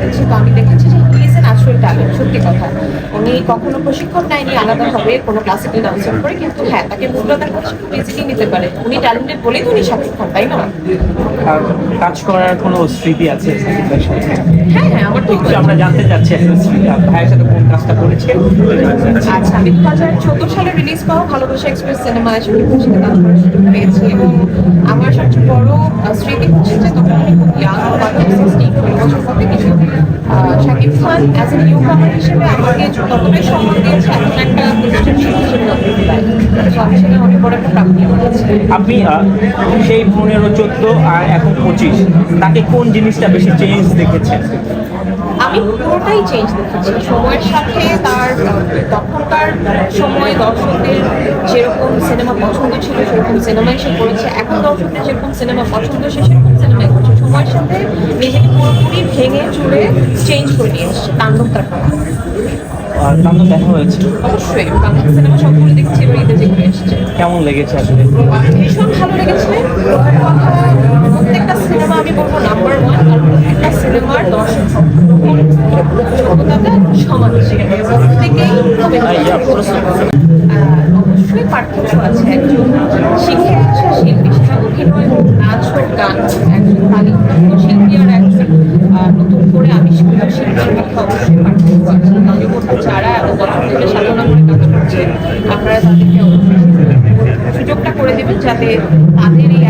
করেছি তো আমি দেখেছি যে হি ইজ ন্যাচুরাল ট্যালেন্ট সত্যি কথা। উনি কখনো প্রশিক্ষণ নেয়নি আলাদাভাবে কোনো ক্লাসিক্যাল ডান্সার করে কিন্তু হ্যাঁ তাকে করছে খুব ইজিলি নিতে পারে। উনি ট্যালেন্টেড বলেই তো উনি শাকিব খান তাই না? কাজ করার কোনো স্মৃতি আছে? হ্যাঁ হ্যাঁ আমার একটু আমরা জানতে চাচ্ছি ভাইয়ের সাথে কোন কাজটা করেছেন আচ্ছা আমি দু হাজার চোদ্দ সালে রিলিজ পাওয়া ভালোবাসা এক্সপ্রেস সিনেমায় শাকিব সাথে কাজ করার সুযোগ পেয়েছি এবং আমার সবচেয়ে বড় স্মৃতি হচ্ছে যে তখন আমি খুব ইয়াং খান অ্যাজ এ হিসেবে আমাকে ততটাই সম্মান দিয়েছে এখন একটা প্রতিষ্ঠান হিসেবে ততটাই দেয়। তো আমি সেটা অনেক বড় একটা প্রাপ্তি করেছি। আপনি সেই পনেরো চোদ্দ আর এখন পঁচিশ তাকে কোন জিনিসটা বেশি চেঞ্জ দেখেছেন? আমি পুরোটাই চেঞ্জ দেখেছি। সময়ের সাথে তার তখনকার সময় দর্শকদের যেরকম সিনেমা পছন্দ ছিল সেরকম সিনেমাই সে করেছে। এখন দর্শকদের যেরকম সিনেমা পছন্দ সে সেরকম সিনেমাই করছে। সময়ের সাথে নিজেকে পুরোপুরি ভেঙে চুরে চেঞ্জ করে নিয়ে এসছে তাণ্ডব তার তার দেখা হয়েছে? অবশ্যই বাংলা সিনেমা সবগুলো দেখছি এবার ঈদে যেগুলো এসছে। কেমন লেগেছে আসলে? ভীষণ ভালো লেগেছে। প্রত্যেকটা সিনেমা আমি বলব নাম্বার ওয়ান আর প্রত্যেকটা সিনেমার দর্শক যোগ্যতাটা সমান প্রত্যেকেই। আহ, অবশ্যই পার্থক্য আছে একজন শিখে আসা শিল্পী সেটা অভিনয় নাচ হোক গান একজন শিল্পী আর একজন নতুন করে আবিষ্কার শিল্পীর মধ্যে অবশ্যই পার্থক্য তো যারা এত বছর ধরে সাধনা করে কাজ করছে আপনারা তাদেরকে সুযোগটা করে দেবেন যাতে তাদের এই